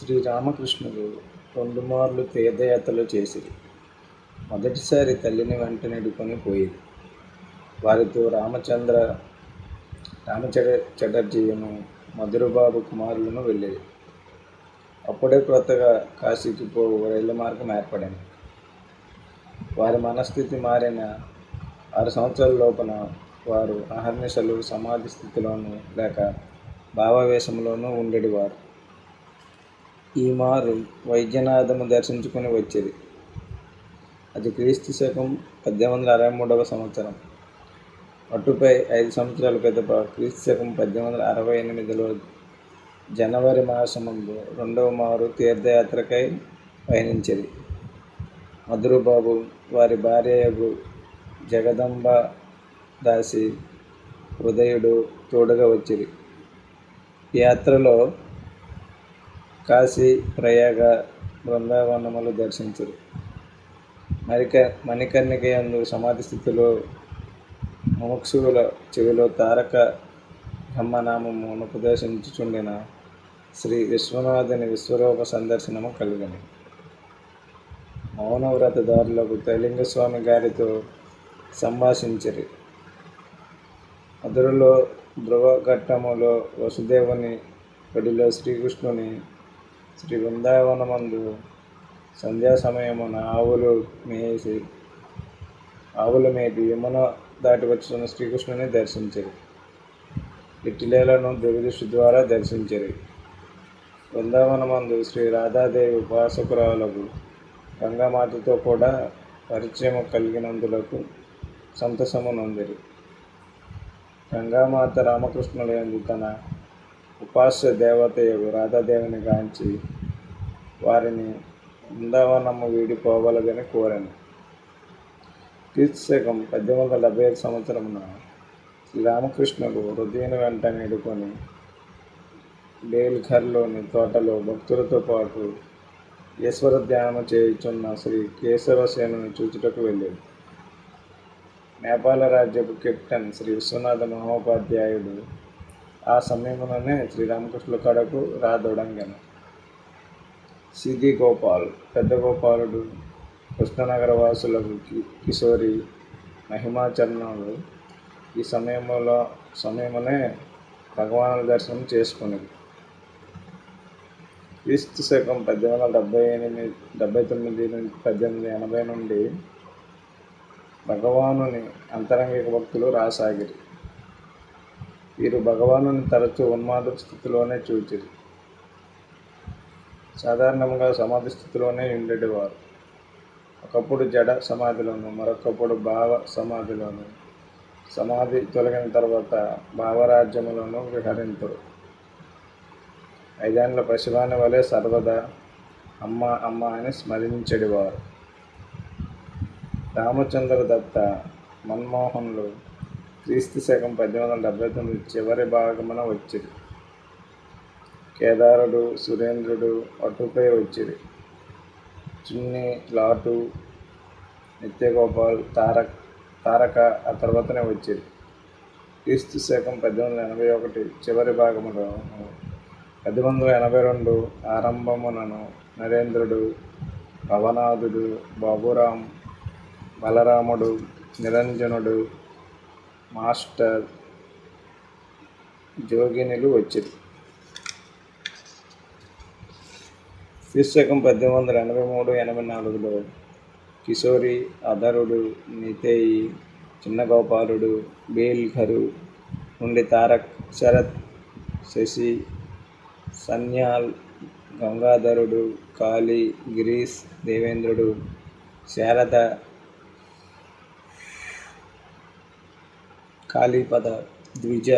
శ్రీరామకృష్ణుడు రెండు మార్లు తీర్థయాత్రలు చేసిరి. మొదటిసారి తల్లిని వెంట నెడుకొని పోయేది. వారితో రామచంద్ర రామచర చటర్జీయును మధురబాబు కుమారులను వెళ్ళేది. అప్పుడే క్రొత్తగా కాశీకి పోవు రైలు మార్గం ఏర్పడింది. వారి మనస్థితి మారిన ఆరు సంవత్సరాల లోపల వారు అహర్నిశలు సమాధి స్థితిలోనూ లేక భావావేశంలోనూ ఉండేవారు. ఈ మారు వైద్యనాథము దర్శించుకుని వచ్చేది. అది క్రీస్తు శకం పద్దెనిమిది వందల అరవై మూడవ సంవత్సరం. అటుపై ఐదు సంవత్సరాల పిదప క్రీస్తు శకం పద్దెనిమిది వందల అరవై ఎనిమిదిలో జనవరి మాసమందు రెండవ మారు తీర్థయాత్రకై పయనించేది. మధురబాబు వారి భార్యయగు జగదంబ దాసి ఉదయుడు తోడుగా వచ్చిరి యాత్రలో కాశీ ప్రయాగ బృందావనములు దర్శించరు. మరిక మణికర్ణిక యందు సమాధి స్థితిలో ముముక్షువుల చెవిలో తారక బ్రహ్మనామము అనుపదేశించుచుండిన శ్రీ విశ్వనాథుని విశ్వరూప సందర్శనము కలిగని. మౌనవ్రతదారులకు త్రైలింగ గారితో గారితో అదురులో ధ్రువ ఘట్టములో వసుదేవుని ఒడిలో శ్రీకృష్ణుని శ్రీ బృందావనమందు సంధ్యా సమయమున ఆవులు మేసి ఆవుల మేపి యమున దాటి వచ్చిన శ్రీకృష్ణుని దర్శించరు. ఇట్టిలేలను దుర్దృష్టి ద్వారా దర్శించరు. బృందావనమందు శ్రీ రాధాదేవి ఉపాసకురాలకు గంగామాతతో కూడా పరిచయం కలిగినందులకు సంతసము నొందిరి గంగామాత రామకృష్ణులందు తన ఉపాస్య దేవతయగు రాధాదేవిని గాంచి వారిని బృందావనము వీడిపోవలదని కోరాను. క్రీస్తు పద్దెనిమిది వందల డెబ్బై ఐదు సంవత్సరమున శ్రీరామకృష్ణుడు హృదయం వెంట నేడుకొని బేల్ఘర్లోని తోటలో భక్తులతో పాటు ఈశ్వర ధ్యానం చేయుచున్న శ్రీ కేశవసేనుని చూచుటకు వెళ్ళాడు. నేపాల రాజ్యపు కెప్టెన్ శ్రీ విశ్వనాథ మహోపాధ్యాయుడు ఆ సమయంలోనే శ్రీరామకృష్ణుల కడకు రాదొడంగను సిది గోపాల్ పెద్ద గోపాలుడు కృష్ణనగర వాసులకు కిశోరి మహిమాచరణలు ఈ సమయంలో సమయమునే భగవాను దర్శనం చేసుకుని క్రీస్తు శకం పద్దెనిమిది వందల డెబ్బై ఎనిమిది డెబ్బై తొమ్మిది నుండి పద్దెనిమిది ఎనభై నుండి భగవానుని అంతరంగిక భక్తులు రాసాగిరి. వీరు భగవానుని తరచూ ఉన్మాద స్థితిలోనే చూచిరి. సాధారణంగా సమాధి స్థితిలోనే ఉండేటివారు ఒకప్పుడు జడ సమాధిలోను మరొకప్పుడు భావ సమాధిలోను. సమాధి తొలగిన తర్వాత భావరాజ్యములను విహరింతురు. ఐదేండ్ల పశువాని వలె సర్వదా అమ్మ అమ్మ అని స్మరించెడివారు. రామచంద్ర దత్త మన్మోహన్లు క్రీస్తు శకం పద్దెనిమిది వందల డెబ్బై తొమ్మిది చివరి భాగమున వచ్చింది కేదారుడు సురేంద్రుడు అటుపై వచ్చింది చున్ని లాటు నిత్యగోపాల్ తారక్ తారక ఆ తర్వాతనే వచ్చింది క్రీస్తు శకం పద్దెనిమిది వందల ఎనభై ఒకటి చివరి భాగములో పద్దెనిమిది వందల ఎనభై రెండు ఆరంభమునను నరేంద్రుడు భవనాథుడు బాబురాం బలరాముడు నిరంజనుడు మాస్టర్ జోగినులు వచ్చింది శీర్షకం పద్దెనిమిది వందల ఎనభై మూడు ఎనభై నాలుగులో కిషోరి అధరుడు నితేయి చిన్నగోపాలుడు బేల్ఘరు నుండి తారక్ శరత్ శశి సన్యాల్ గంగాధరుడు కాళీ గిరీష్ దేవేంద్రుడు శారద కాళీపద ద్విజ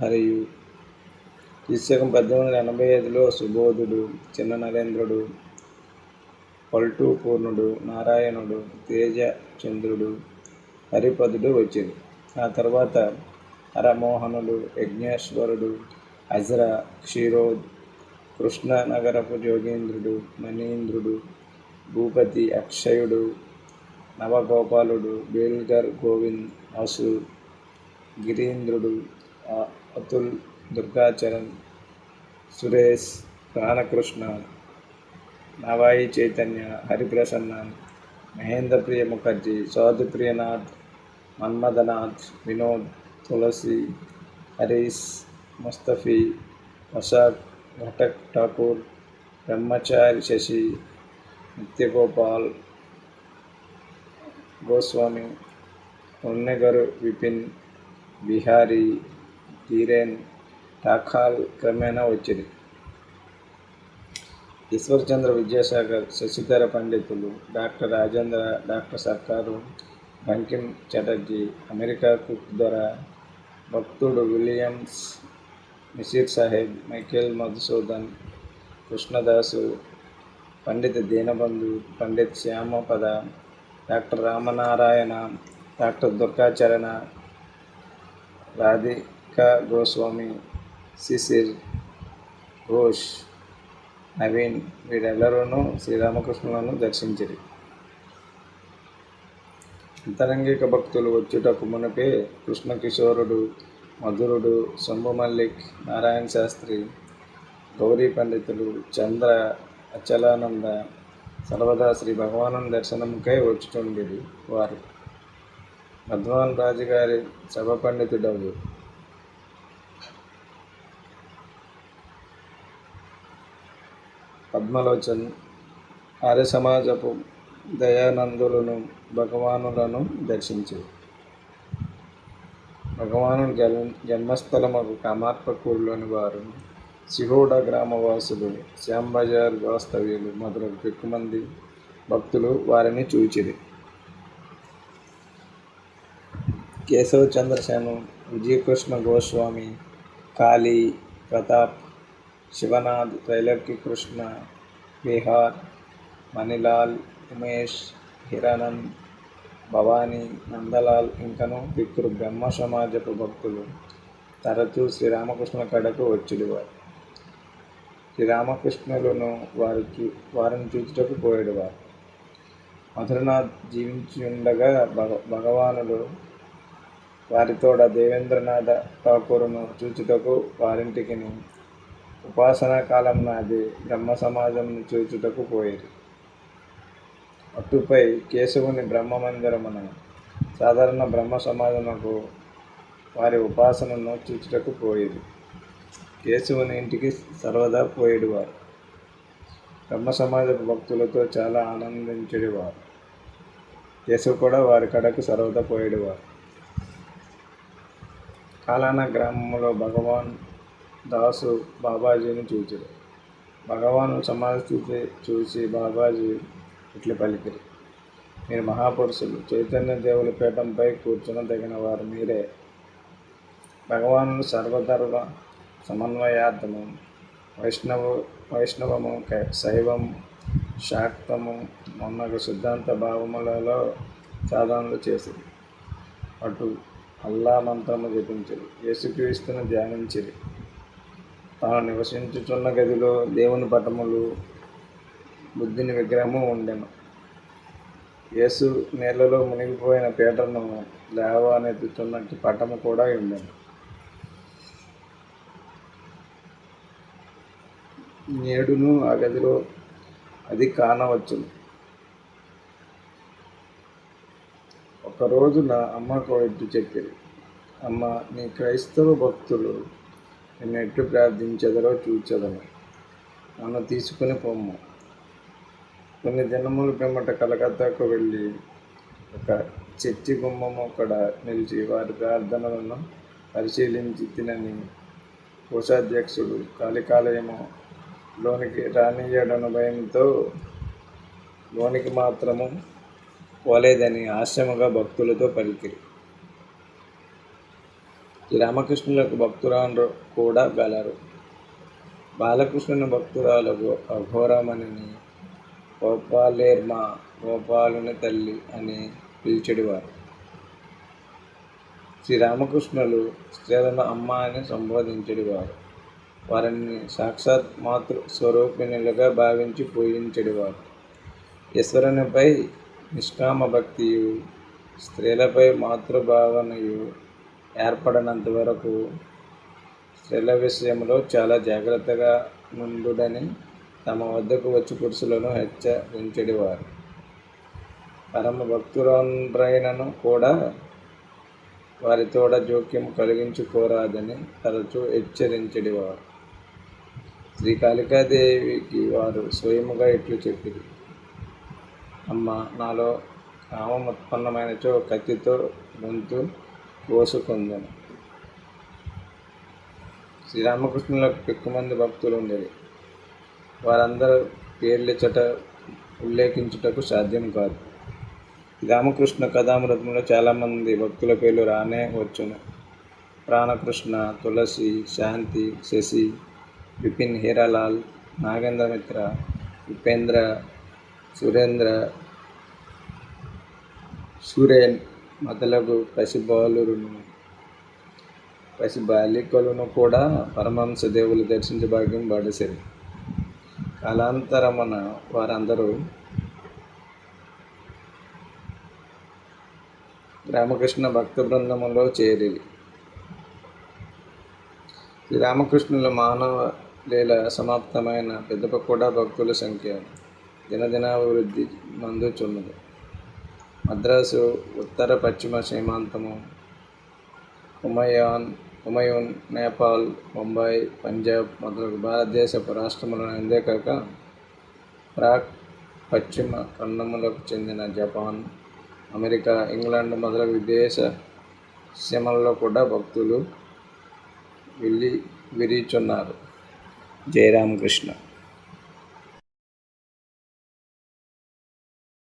హరియు. శిష్యకం పద్దెనిమిది వందల ఎనభై ఐదులో సుబోధుడు చిన్న నరేంద్రుడు పల్టు పూర్ణుడు నారాయణుడు తేజ చంద్రుడు హరిపదుడు వచ్చింది ఆ తర్వాత హరమోహనుడు యజ్ఞేశ్వరుడు అజర క్షీరోద్ కృష్ణనగరపు జోగేంద్రుడు మణీంద్రుడు భూపతి అక్షయుడు నవగోపాలుడు బేల్గర్ గోవింద్ అసు గిరీంద్రుడు అతుల్ దుర్గాచరణ్ సురేష్ ప్రాణకృష్ణ నవాయి చైతన్య హరిప్రసన్న మహేంద్రప్రియ ముఖర్జీ స్వాతిప్రియనాథ్ మన్మథనాథ్ వినోద్ తులసి హరీష్ ముస్తఫీ వసాక్ ఘటక్ ఠాకూర్ బ్రహ్మచారి శశి నిత్యగోపాల్ గోస్వామి ఉన్నగరు విపిన్ బిహారీ ధీరేన్ ఠాకాల్ క్రమేణా వచ్చింది. ఈశ్వర్చంద్ర విద్యాసాగర్ శశిధర పండితులు డాక్టర్ రాజేంద్ర డాక్టర్ సర్కారు బంకిం చటర్జీ అమెరికా కుక్ దొర భక్తుడు విలియమ్స్ మిసిర్ సాహెబ్ మైకేల్ మధుసూదన్ కృష్ణదాసు పండిత దీనబంధు పండిత్ శ్యామపద డాక్టర్ రామనారాయణ డాక్టర్ దుర్గాచరణ రాధికా గోస్వామి శిశిర్ ఘోష్ నవీన్ వీరెల్లరూనూ శ్రీరామకృష్ణులను దర్శించిరి. అంతరంగిక భక్తులు వచ్చుటకు మునపే కృష్ణకిషోరుడు మధురుడు శంభు మల్లిక్ నారాయణ శాస్త్రి గౌరీ పండితులు చంద్ర అచలానంద సర్వదా శ్రీ భగవాను దర్శనముకై వచ్చుచుండేది వారు. మధ్వాన్ రాజుగారి సభ పండితుడవు పద్మలోచన్ ఆర్య సమాజపు దయానందులను భగవానులను దర్శించి భగవాను జన్ జన్మస్థలము కామార్పకూరులోని వారు సిహోడ గ్రామవాసులు శ్యాంబజార్ వాస్తవ్యులు మొదలగు ఎక్కువ మంది భక్తులు వారిని చూచిరి. కేశవ చంద్రసేను విజయకృష్ణ గోస్వామి కాళీ ప్రతాప్ శివనాథ్ త్రైలర్కి కృష్ణ బీహార్ మణిలాల్ ఉమేష్ హిరానంద్ భవానీ నందలాల్ ఇంకను పితృ బ్రహ్మ సమాజపు భక్తులు. తరచూ శ్రీరామకృష్ణ కడకు వచ్చిడివారు. శ్రీరామకృష్ణులను వారు చూ వారిని చూచుటకు పోయేవారు మధురనాథ్ జీవించి ఉండగా భగ భగవానుడు వారితోడ దేవేంద్రనాథ ఠాకూరును చూచుటకు వారింటికి ఉపాసనా కాలం నాది బ్రహ్మ సమాజంను చూచుటకు పోయేది అటుపై కేశవుని బ్రహ్మ మందిరమున సాధారణ బ్రహ్మ సమాజమునకు వారి ఉపాసనను చూచుటకు పోయేది కేశవుని ఇంటికి సర్వదా పోయేటివారు బ్రహ్మ సమాజ భక్తులతో చాలా ఆనందించేవారు కేశవు కూడా వారి కడకు సర్వదా పోయేటివారు కాలాన గ్రామంలో భగవాన్ దాసు బాబాజీని చూచారు భగవాను సమాధి స్థితి చూసి బాబాజీ ఇట్లు పలికిరి మీరు మహాపురుషులు. చైతన్య దేవుల పీఠంపై కూర్చున్న తగిన వారు మీరే. భగవాను సర్వధర్మ సమన్వయార్థము వైష్ణవ వైష్ణవము శైవం శాక్తము మొన్నకు సిద్ధాంత భావములలో సాధనలు చేసింది అటు అల్లా మంత్రము జపించరు యేసుక్రీస్తును ధ్యానించిరి తాను నివసించుచున్న గదిలో దేవుని పటములు బుద్ధిని విగ్రహము ఉండెను. యేసు నీళ్ళలో మునిగిపోయిన పీటను లేవనెత్తుతున్నట్టు పటము కూడా ఉండెను. నేడును ఆ గదిలో అది కానవచ్చును. ఒకరోజు నా అమ్మకు ఎట్టు చెప్పింది అమ్మ నీ క్రైస్తవ భక్తులు నిన్ను ఎట్టు ప్రార్థించదరో చూచెదను నన్ను తీసుకుని పొమ్ము. కొన్ని దినముల పిమ్మట కలకత్తాకు వెళ్ళి ఒక చర్చి గుమ్మము అక్కడ నిలిచి వారి ప్రార్థనలను పరిశీలించి తినని కోశాధ్యక్షుడు కాళికాలయము లోనికి రానియడను భయంతో లోనికి మాత్రము పోలేదని ఆశ్రమగా భక్తులతో పలికిరి. రామకృష్ణులకు భక్తురాలు కూడా గలరు. బాలకృష్ణుని భక్తురాలకు అఘోరమణిని గోపాలేర్మ గోపాలుని తల్లి అని పిలిచెడివారు. శ్రీరామకృష్ణులు స్త్రీలను అమ్మ అని సంబోధించెడివారు. వారిని సాక్షాత్ మాతృ స్వరూపిణులుగా భావించి పూజించెడివారు. ఈశ్వరునిపై నిష్కామ భక్తియు స్త్రీలపై మాతృభావనయు ఏర్పడనంత వరకు స్త్రీల విషయంలో చాలా జాగ్రత్తగా నుండుడని తమ వద్దకు వచ్చి పురుషులను హెచ్చరించడివారు పరమ భక్తులండ్రైనను కూడా వారితోడ జోక్యం కలిగించుకోరాదని తరచూ హెచ్చరించడివారు శ్రీ కాళికాదేవికి వారు స్వయముగా ఇట్లు చెప్పింది అమ్మ నాలో కామం ఉత్పన్నమైనచో కత్తితో గొంతు కోసుకుందను. శ్రీరామకృష్ణులకు ఎక్కువమంది భక్తులు ఉండేది వారందరూ పేర్లిచ్చట ఉల్లేఖించుటకు సాధ్యం కాదు. రామకృష్ణ కథామృతంలో చాలామంది భక్తుల పేర్లు రానే వచ్చును. ప్రాణకృష్ణ తులసి శాంతి శశి విపిన్ హీరాలాల్ నాగేంద్రమిత్ర ఉపేంద్ర సురేంద్ర సురేన్ మొదలగు పసిబాలురును. పసి బాలికలను కూడా పరమహంస దేవులు దర్శించే భాగ్యం పడసిరి కాలాంతరమున వారందరూ రామకృష్ణ భక్త బృందములో చేరి శ్రీరామకృష్ణుల మానవ లీల సమాప్తమైన పెద్దప కూడా భక్తుల సంఖ్య దినదినాభివృద్ధి మందుచున్నది మద్రాసు ఉత్తర పశ్చిమ సీమాంతము హుమయాన్ హుమయూన్ నేపాల్ ముంబై పంజాబ్ మొదలగు భారతదేశపు రాష్ట్రములను అందేకాక ప్రాక్ పశ్చిమ ఖండములకు చెందిన జపాన్ అమెరికా ఇంగ్లాండ్ మొదలగు విదేశ సీమల్లో కూడా భక్తులు వెళ్ళి విరిచున్నారు. జయరామకృష్ణ